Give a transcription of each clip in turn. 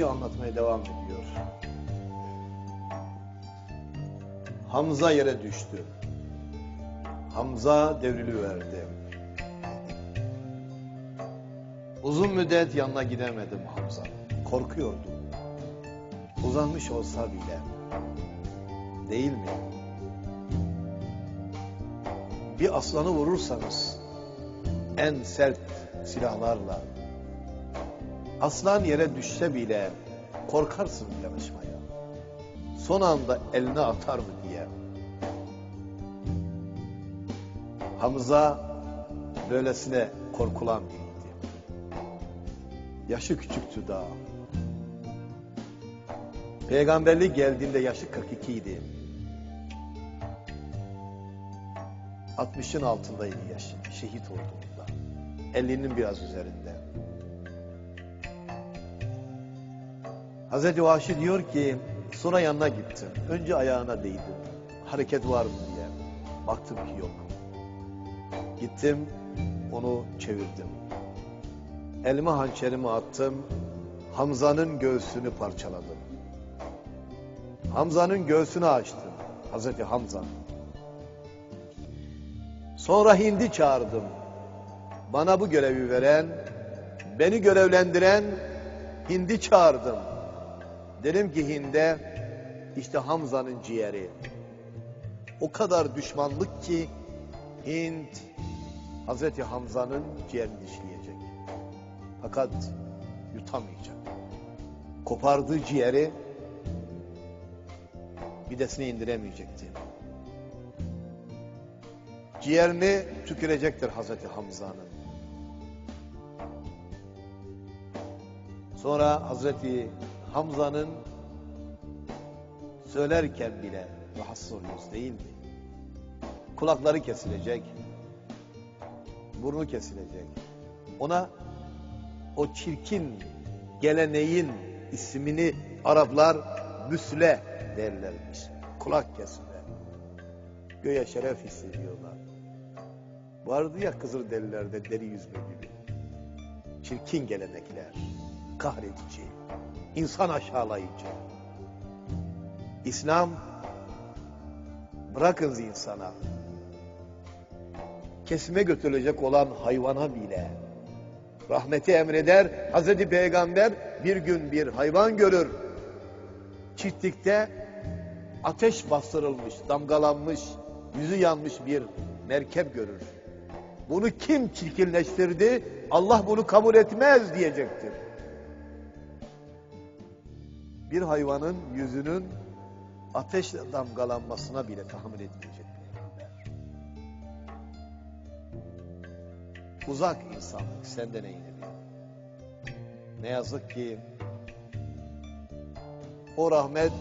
Hazreti Vahşi anlatmaya devam ediyor. Hamza yere düştü. Hamza devriliverdi. Uzun müddet yanına gidemedim Hamza. Korkuyordum. Uzanmış olsa bile. Değil mi? Bir aslanı vurursanız en sert silahlarla aslan yere düşse bile korkarsın yanaşmaya. Son anda eline atar mı diye. Hamza böylesine korkulan biriydi. Yaşı küçüktü daha. Peygamberlik geldiğinde yaşı 42 idi. 60'ın altındaydı yaşı. Şehit olduğunda. 50'nin biraz üzerinde. Hazreti Vahşi diyor ki sonra yanına gittim. Önce ayağına değdim. Hareket var mı diye. Baktım ki yok. Gittim onu çevirdim. Elime hançerimi attım. Hamza'nın göğsünü parçaladım. Hamza'nın göğsünü açtım. Hazreti Hamza. Sonra Hind'i çağırdım. Bana bu görevi veren, beni görevlendiren Hind'i çağırdım. Dedim ki Hind'e işte Hamza'nın ciğeri. O kadar düşmanlık ki Hind Hazreti Hamza'nın ciğerini dişleyecek. Fakat yutamayacak. Kopardığı ciğeri midesine indiremeyecekti. Ciğerini tükürecektir Hazreti Hamza'nın. Sonra Hazreti Hamza'nın söylerken bile rahatsız oluyoruz değil mi? Kulakları kesilecek, burnu kesilecek. Ona o çirkin geleneğin ismini Araplar müsle derlermiş. Kulak kesme. Göğe şeref hissediyorlar. Vardı ya Kızılderililerde deri yüzme gibi. Çirkin gelenekler, kahredici, insan aşağılayıcı. İslam bırakınız insana. Kesime götürülecek olan hayvana bile rahmeti emreder. Hazreti Peygamber bir gün bir hayvan görür. Çiftlikte ateş bastırılmış, damgalanmış, yüzü yanmış bir merkep görür. Bunu kim çirkinleştirdi? Allah bunu kabul etmez diyecektir. Bir hayvanın yüzünün ateşle damgalanmasına bile tahammül etmeyecek. Uzak insanlık senden eğilir. Ne yazık ki o rahmet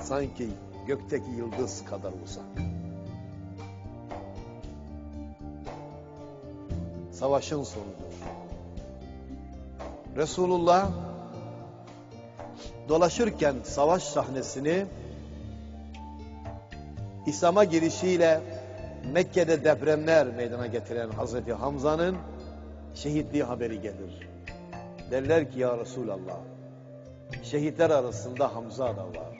sanki gökteki yıldız kadar uzak. Savaşın sonudur. Resulullah dolaşırken savaş sahnesini İslam'a girişiyle Mekke'de depremler meydana getiren Hazreti Hamza'nın şehitliği haberi gelir. Derler ki ya Resulallah şehitler arasında Hamza da var.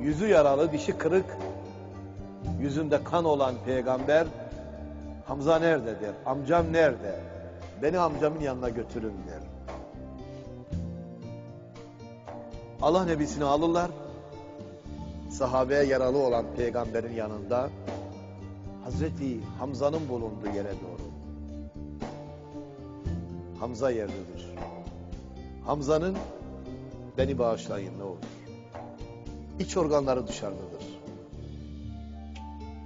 Yüzü yaralı, dişi kırık, yüzünde kan olan peygamber Hamza nerede amcam nerede? Beni amcamın yanına götürün der. Allah nebisini alırlar. Sahabeye yaralı olan peygamberin yanında Hazreti Hamza'nın bulunduğu yere doğru. Hamza yerdedir. Hamza'nın beni bağışlayın ne olur. İç organları dışarıdadır.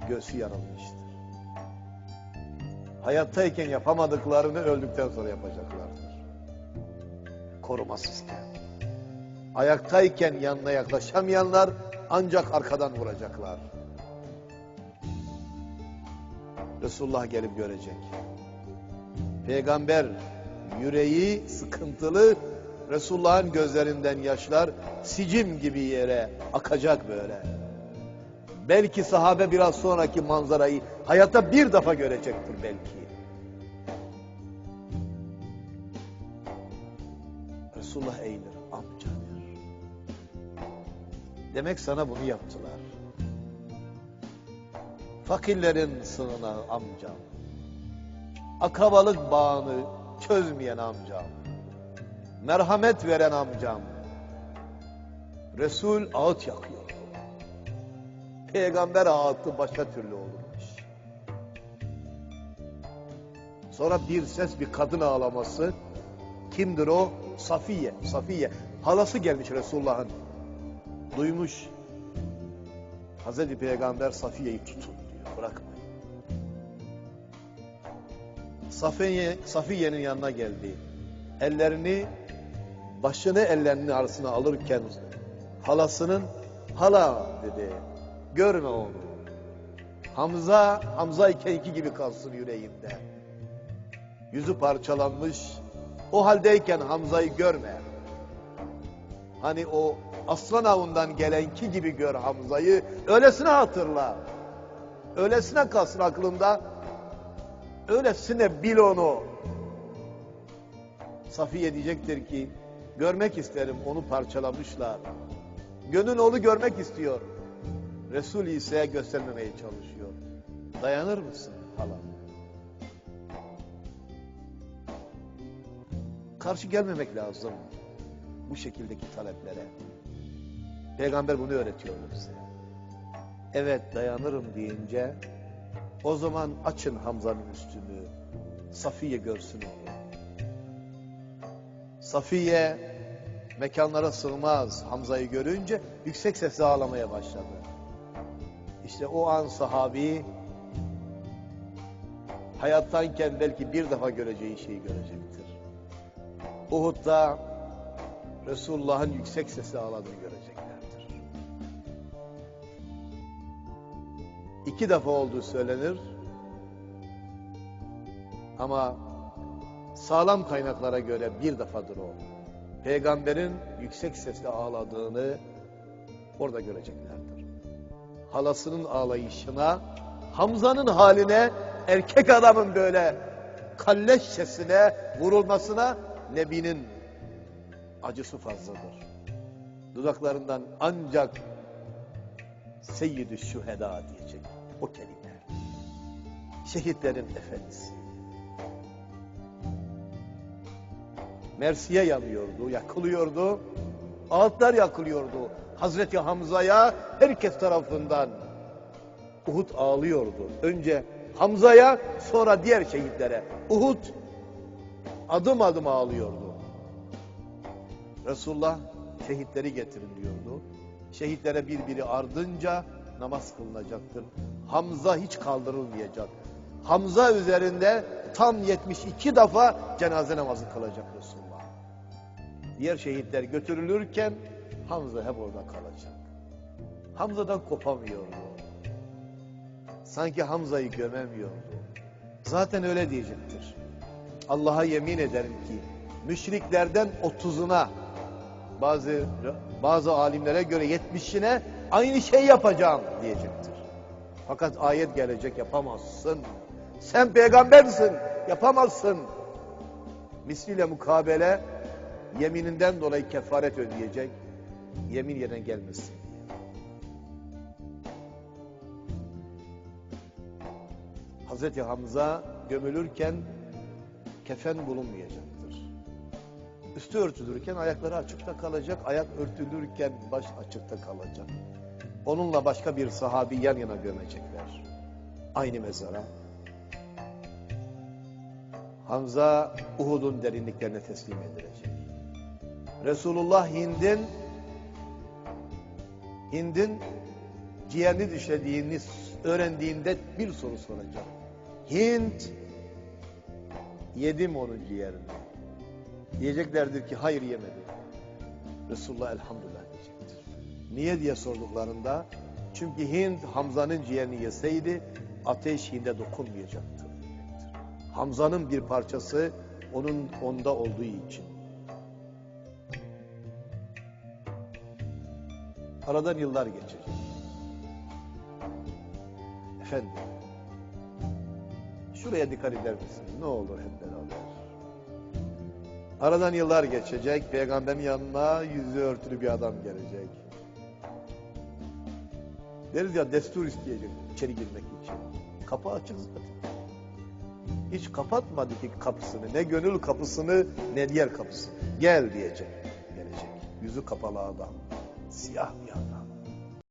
Göğsü yarılmıştır. Hayattayken yapamadıklarını öldükten sonra yapacaklardır. Korumasızken. Ayaktayken yanına yaklaşamayanlar ancak arkadan vuracaklar. Resulullah gelip görecek. Peygamber yüreği sıkıntılı, Resulullah'ın gözlerinden yaşlar sicim gibi yere akacak böyle. Belki sahabe biraz sonraki manzarayı hayata bir defa görecektir belki. Resulullah eğilir, amca der. Demek sana bunu yaptılar. Fakirlerin sığınağı amcam. Akrabalık bağını çözmeyen amcam. Merhamet veren amcam. Resul ağıt yakıyor. Peygamber ağıtı başka türlü olurmuş. Sonra bir ses bir kadın ağlaması. Kimdir o? Safiye. Safiye. Halası gelmiş Resulullah'ın. Duymuş. Hazreti Peygamber Safiye'yi tutun diyor. Bırakmayın. Safiye, Safiye'nin yanına geldi. Ellerini, başını ellerinin arasına alırken halasının hala dedi. Görme onu. Hamza, Hamza ikenki gibi kalsın yüreğimde. Yüzü parçalanmış. O haldeyken Hamza'yı görme. Hani o aslan avından gelenki gibi gör Hamza'yı. Öylesine hatırla. Öylesine kalsın aklında. Öylesine bil onu. Safiye diyecektir ki görmek isterim onu parçalamışlar. Gönül onu görmek istiyor. Resul İsa'ya göstermemeye çalışıyor. Dayanır mısın hala? Karşı gelmemek lazım bu şekildeki taleplere. Peygamber bunu öğretiyor bize. Evet dayanırım deyince o zaman açın Hamza'nın üstünü. Safiye görsün onu. Safiye mekanlara sığmaz Hamza'yı görünce yüksek sesle ağlamaya başladı. İşte o an sahabi hayattayken belki bir defa göreceği şeyi görecektir. Uhud'da Resulullah'ın yüksek sesle ağladığını göreceklerdir. İki defa olduğu söylenir. Ama sağlam kaynaklara göre bir defadır o. Peygamberin yüksek sesle ağladığını orada göreceklerdir. Halasının ağlayışına, Hamza'nın haline, erkek adamın böyle kalleşçesine vurulmasına Nebi'nin acısı fazladır. Dudaklarından ancak Seyyid-i Şüheda diyecek o kelime. Şehitlerin efendisi. Mersiye yanıyordu, yakılıyordu. Ağıtlar yakılıyordu. Hazreti Hamza'ya herkes tarafından Uhud ağlıyordu. Önce Hamza'ya sonra diğer şehitlere. Uhud adım adım ağlıyordu. Resulullah şehitleri getirin diyordu. Şehitlere birbiri ardınca namaz kılınacaktır. Hamza hiç kaldırılmayacak. Hamza üzerinde tam 72 defa cenaze namazı kılacak Resulullah. Diğer şehitler götürülürken Hamza hep orada kalacak. Hamza'dan kopamıyordu. Sanki Hamza'yı gömemiyordu. Zaten öyle diyecektir. Allah'a yemin ederim ki müşriklerden otuzuna bazı bazı alimlere göre yetmişine aynı şey yapacağım diyecektir. Fakat ayet gelecek yapamazsın. Sen peygambersin yapamazsın. Misliyle mukabele yemininden dolayı kefaret ödeyecek. Yemin yerine gelmesin. Hazreti Hamza gömülürken kefen bulunmayacaktır. Üstü örtülürken ayakları açıkta kalacak, ayak örtülürken baş açıkta kalacak. Onunla başka bir sahabi yan yana gömecekler. Aynı mezara. Hamza Uhud'un derinliklerine teslim edilecek. Resulullah Hind'in Hind'in ciğerini düşlediğini öğrendiğinde bir soru soracak. Hint yedim onun ciğerini. Diyeceklerdir ki hayır yemedi. Resulullah elhamdülillah diyecektir. Niye diye sorduklarında çünkü Hint Hamza'nın ciğerini yeseydi ateş Hind'e dokunmayacaktı. Hamza'nın bir parçası onun onda olduğu için. Aradan yıllar geçecek. Efendim, şuraya dikkat eder misiniz? Ne olur hep beraber. Aradan yıllar geçecek. Peygamberin yanına yüzü örtülü bir adam gelecek. Deriz ya destur isteyecek içeri girmek için. Kapı açık zaten. Hiç kapatmadı ki kapısını. Ne gönül kapısını ne diğer kapısını. Gel diyecek. Gelecek. Yüzü kapalı adam. Siyah bir adam.